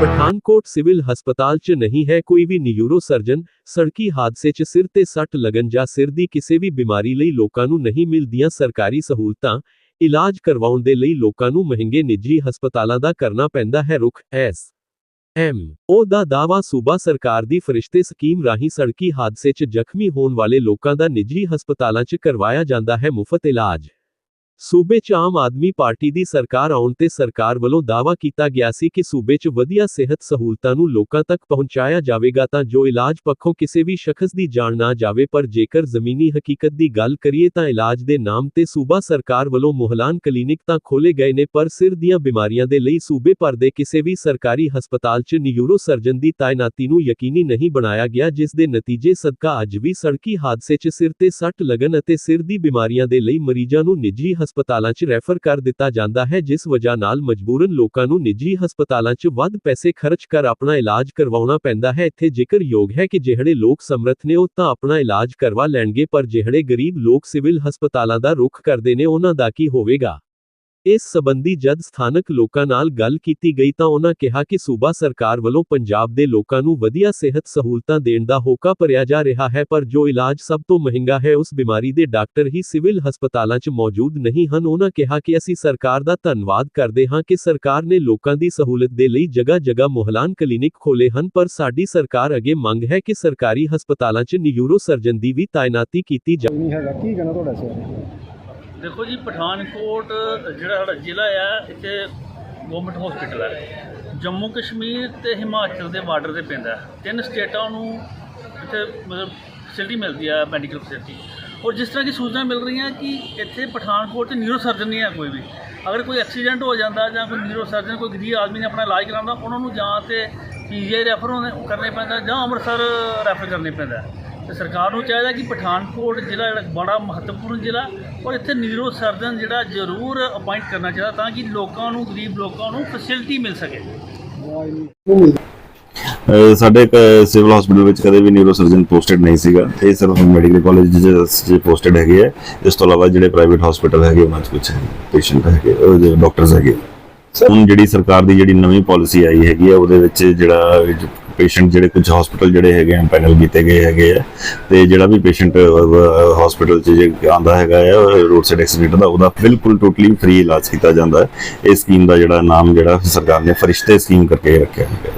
Pathankot civil ਹਸਪਤਾਲ 'ਚ ਨਹੀਂ ਹੈ ਕੋਈ ਵੀ ਨਿਊਰੋ ਸਰਜਨ ਸੜਕੀ ਹਾਦਸੇ 'ਚ ਸਿਰ ਤੇ ਸੱਟ ਲੱਗਣ ਜਾਂ ਸਿਰ ਦੀ ਕਿਸੇ ਵੀ ਬਿਮਾਰੀ ਲਈ ਲੋਕਾਂ ਨੂੰ ਨਹੀਂ ਮਿਲਦੀਆਂ ਸਰਕਾਰੀ ਸਹੂਲਤਾਂ, ਇਲਾਜ ਕਰਵਾਉਣ ਦੇ ਲਈ ਲੋਕਾਂ ਨੂੰ ਮਹਿੰਗੇ ਨਿੱਜੀ ਹਸਪਤਾਲਾਂ ਦਾ ਕਰਨਾ ਪੈਂਦਾ ਹੈ, ਰੁਖ ਐਸ ਐਮ ਉਹ ਦਾ ਦਾਵਾ ਸੂਬਾ ਸਰਕਾਰ ਦੀ ਫਰਿਸ਼ਤੇ ਸਕੀਮ ਰਾਹੀਂ ਸੜਕੀ ਹਾਦਸੇ 'ਚ ਜ਼ਖਮੀ ਹੋਣ ਵਾਲੇ ਲੋਕਾਂ ਦਾ ਨਿੱਜੀ ਹਸਪਤਾਲਾਂ 'ਚ ਕਰਵਾਇਆ ਜਾਂਦਾ ਹੈ ਮੁਫਤ ਇਲਾਜ। ਸੂਬੇ 'ਚ ਆਮ ਆਦਮੀ ਪਾਰਟੀ ਦੀ ਸਰਕਾਰ ਆਉਣ ਤੇ ਸਰਕਾਰ ਵੱਲੋਂ ਦਾਅਵਾ ਕੀਤਾ ਗਿਆ ਸੀ ਕਿ ਸੂਬੇ 'ਚ ਵਧੀਆ ਸਿਹਤ ਸਹੂਲਤਾਂ ਨੂੰ ਲੋਕਾਂ ਤੱਕ ਪਹੁੰਚਾਇਆ ਜਾਵੇਗਾ ਤਾਂ ਜੋ ਇਲਾਜ ਪੱਖੋਂ ਕਿਸੇ ਵੀ ਸ਼ਖਸ ਦੀ ਜਾਨ ਨਾ ਜਾਵੇ, ਪਰ ਜੇਕਰ ਜ਼ਮੀਨੀ ਹਕੀਕਤ ਦੀ ਗੱਲ ਕਰੀਏ ਤਾਂ ਇਲਾਜ ਦੇ ਨਾਮ ਤੇ ਸੂਬਾ ਸਰਕਾਰ ਵੱਲੋਂ ਮੁਹਲਾਨ ਕਲੀਨਿਕ ਤਾਂ ਖੋਲੇ ਗਏ ਨੇ, ਪਰ ਸਿਰ ਦੀਆਂ ਬਿਮਾਰੀਆਂ ਦੇ ਲਈ ਸੂਬੇ ਭਰ ਦੇ ਕਿਸੇ ਵੀ ਸਰਕਾਰੀ ਹਸਪਤਾਲ 'ਚ ਨਿਊਰੋ ਸਰਜਨ ਦੀ ਤਾਇਨਾਤੀ ਨੂੰ ਯਕੀਨੀ ਨਹੀਂ ਬਣਾਇਆ ਗਿਆ, ਜਿਸ ਦੇ ਨਤੀਜੇ ਸਦਕਾ ਅੱਜ ਵੀ ਸੜਕੀ ਹਾਦਸੇ 'ਚ ਸਿਰ ਤੇ ਸੱਟ ਲੱਗਣ ਅਤੇ ਸਿਰ ਦੀ ਬਿਮਾਰੀਆਂ ਦੇ ਲਈ ਮਰੀਜ਼ਾਂ ਨੂੰ ਨਿੱਜੀ ਹਸਪਤਾਲਾਂ 'ਚ ਰੈਫਰ ਕਰ ਦਿੱਤਾ ਜਾਂਦਾ ਹੈ, ਜਿਸ ਵਜ੍ਹਾ ਨਾਲ ਮਜਬੂਰਨ ਲੋਕਾਂ ਨੂੰ ਨਿੱਜੀ ਹਸਪਤਾਲਾਂ 'ਚ ਵੱਧ ਪੈਸੇ ਖਰਚ ਕਰ ਆਪਣਾ ਇਲਾਜ ਕਰਵਾਉਣਾ ਪੈਂਦਾ ਹੈ। ਇੱਥੇ ਜ਼ਿਕਰ ਯੋਗ ਹੈ ਕਿ ਜਿਹੜੇ ਲੋਕ ਸਮਰੱਥ ਨੇ, ਉਹ ਤਾਂ ਆਪਣਾ ਇਲਾਜ ਕਰਵਾ ਲੈਣਗੇ, ਪਰ ਜਿਹੜੇ ਗਰੀਬ ਲੋਕ ਸਿਵਲ ਹਸਪਤਾਲਾਂ ਦਾ ਰੁਖ ਕਰਦੇ ਨੇ, ਉਹਨਾਂ ਦਾ ਕੀ ਹੋਵੇਗਾ? ਇਸ ਸਬੰਧੀ ਜਦ ਸਥਾਨਕ ਲੋਕਾਂ ਨਾਲ ਗੱਲ ਕੀਤੀ ਗਈ ਤਾਂ ਉਹਨਾਂ ਕਿਹਾ ਕਿ ਸੂਬਾ ਸਰਕਾਰ ਵੱਲੋਂ ਪੰਜਾਬ ਦੇ ਲੋਕਾਂ ਨੂੰ ਵਧੀਆ ਸਿਹਤ ਸਹੂਲਤਾਂ ਦੇਣ ਦਾ ਹੋਕਾ ਭਰਿਆ ਜਾ ਰਿਹਾ ਹੈ, ਪਰ ਜੋ ਇਲਾਜ ਸਭ ਤੋਂ ਮਹਿੰਗਾ ਹੈ, ਉਸ ਬਿਮਾਰੀ ਦੇ ਡਾਕਟਰ ਹੀ ਸਿਵਲ ਹਸਪਤਾਲਾਂ 'ਚ ਮੌਜੂਦ ਨਹੀਂ ਹਨ। ਉਹਨਾਂ ਕਿਹਾ ਕਿ ਅਸੀਂ ਸਰਕਾਰ ਦਾ ਧੰਨਵਾਦ ਕਰਦੇ ਹਾਂ ਕਿ ਸਰਕਾਰ ਨੇ ਲੋਕਾਂ ਦੀ ਸਹੂਲਤ ਦੇ ਲਈ ਜਗ੍ਹਾ-ਜਗ੍ਹਾ ਮੁਹਲਾਨ ਕਲੀਨਿਕ ਖੋਲੇ ਹਨ, ਪਰ ਸਾਡੀ ਸਰਕਾਰ ਅੱਗੇ ਮੰਗ ਹੈ ਕਿ ਸਰਕਾਰੀ ਹਸਪਤਾਲਾਂ 'ਚ ਨਿਊਰੋ ਸਰਜਨ ਦੀ ਵੀ ਤਾਇਨਾਤੀ ਕੀਤੀ ਜਾਵੇ ਨਹੀਂ ਹੈਗਾ। ਕੀ ਕਹਿਣਾ ਤੁਹਾਡਾ ਸਰ ਦੇਖੋ ਜੀ, ਪਠਾਨਕੋਟ, ਜਿਹੜਾ ਸਾਡਾ ਜ਼ਿਲ੍ਹਾ ਆ, ਇੱਥੇ ਗਵਰਨਮੈਂਟ ਹਸਪੀਟਲ ਹੈ ਜੰਮੂ ਕਸ਼ਮੀਰ ਤੇ ਹਿਮਾਚਲ ਦੇ ਬਾਰਡਰ ਤੇ ਪੈਂਦਾ ਤਿੰਨ ਸਟੇਟਾਂ ਨੂੰ ਇੱਥੇ ਮਤਲਬ ਫੈਸਿਲਿਟੀ ਮਿਲਦੀ ਹੈ ਮੈਡੀਕਲ ਫੈਸਿਲਿਟੀ ਔਰ ਜਿਸ ਤਰ੍ਹਾਂ ਦੀ ਸੂਚਨਾ ਮਿਲ ਰਹੀਆਂ ਕਿ ਇੱਥੇ ਪਠਾਨਕੋਟ 'ਚ ਨਿਊਰੋ ਸਰਜਨ ਨਹੀਂ ਹੈ ਕੋਈ ਵੀ। ਅਗਰ ਕੋਈ ਐਕਸੀਡੈਂਟ ਹੋ ਜਾਂਦਾ ਜਾਂ ਕੋਈ ਨਿਊਰੋ ਸਰਜਨ ਕੋਈ ਗਰੀਬ ਆਦਮੀ ਨੇ ਆਪਣਾ ਇਲਾਜ ਕਰਾਉਂਦਾ ਉਹਨਾਂ ਨੂੰ ਜਾਂ ਤੇ ਪੀਜੀਆਈ ਰੈਫਰ ਹੋਣੇ ਕਰਨੇ ਪੈਂਦਾ ਜਾਂ ਅੰਮ੍ਰਿਤਸਰ ਰੈਫਰ ਕਰਨੇ ਪੈਂਦਾ। ਤੇ ਸਰਕਾਰ ਨੂੰ ਚਾਹੀਦਾ ਕਿ ਪਠਾਨਕੋਟ ਜ਼ਿਲ੍ਹਾ ਜਿਹੜਾ ਬੜਾ ਮਹੱਤਵਪੂਰਨ ਜ਼ਿਲ੍ਹਾ ਔਰ ਇੱਥੇ ਨਿਊਰੋ ਸਰਜਨ ਜਿਹੜਾ ਜ਼ਰੂਰ ਅਪਾਇੰਟ ਕਰਨਾ ਚਾਹੀਦਾ ਤਾਂ ਕਿ ਲੋਕਾਂ ਨੂੰ ਗਰੀਬ ਲੋਕਾਂ ਨੂੰ ਫੈਸਿਲਿਟੀ ਮਿਲ ਸਕੇ। ਸਾਡੇ ਇੱਕ ਸਿਵਲ ਹਸਪੀਟਲ ਵਿੱਚ ਕਦੇ ਵੀ ਨਿਊਰੋ ਸਰਜਨ ਪੋਸਟਡ ਨਹੀਂ ਸੀਗਾ। ਇਹ ਸਿਰਫ ਮੈਡੀਕਲ ਕਾਲਜ ਚ ਪੋਸਟਡ ਹੈਗੇ ਆ। ਇਸ ਤੋਂ ਇਲਾਵਾ ਜਿਹੜੇ ਪ੍ਰਾਈਵੇਟ ਹਸਪੀਟਲ ਹੈਗੇ ਉਹਨਾਂ 'ਚ ਕੁਝ ਪੇਸ਼ੈਂਟ ਹੈਗੇ ਉਹ ਜਿਹੜੇ ਡਾਕਟਰਸ ਹੈਗੇ। ਹੁਣ ਜਿਹੜੀ ਸਰਕਾਰ ਦੀ ਜਿਹੜੀ ਨਵੀਂ ਪਾਲਿਸੀ ਆਈ ਹੈਗੀ ਆ ਉਹਦੇ ਵਿੱਚ ਜਿਹੜਾ ਪੇਸ਼ੈਂਟ ਜਿਹੜੇ ਕੁਝ ਹਸਪੀਟਲ ਜਿਹੜੇ ਹੈਗੇ ਆ ਪੈਨਲ ਕੀਤੇ ਗਏ ਹੈਗੇ ਆ। ਤੇ ਜਿਹੜਾ ਵੀ ਪੇਸ਼ੈਂਟ ਹਸਪੀਟਲ 'ਚ ਜੇ ਆਂਦਾ ਹੈਗਾ ਆ ਰੋਡ ਸਾਈਡ ਐਕਸੀਡੈਂਟ ਦਾ, ਉਹਦਾ ਬਿਲਕੁਲ ਟੋਟਲੀ ਫ੍ਰੀ ਇਲਾਜ ਕੀਤਾ ਜਾਂਦਾ। ਹੈ ਇਹ ਸਕੀਮ ਦਾ ਜਿਹੜਾ ਨਾਮ ਜਿਹੜਾ ਸਰਕਾਰ ਨੇ ਫਰਿਸ਼ਤੇ ਸਕੀਮ ਕਰਕੇ ਰੱਖਿਆ। ਹੈਗਾ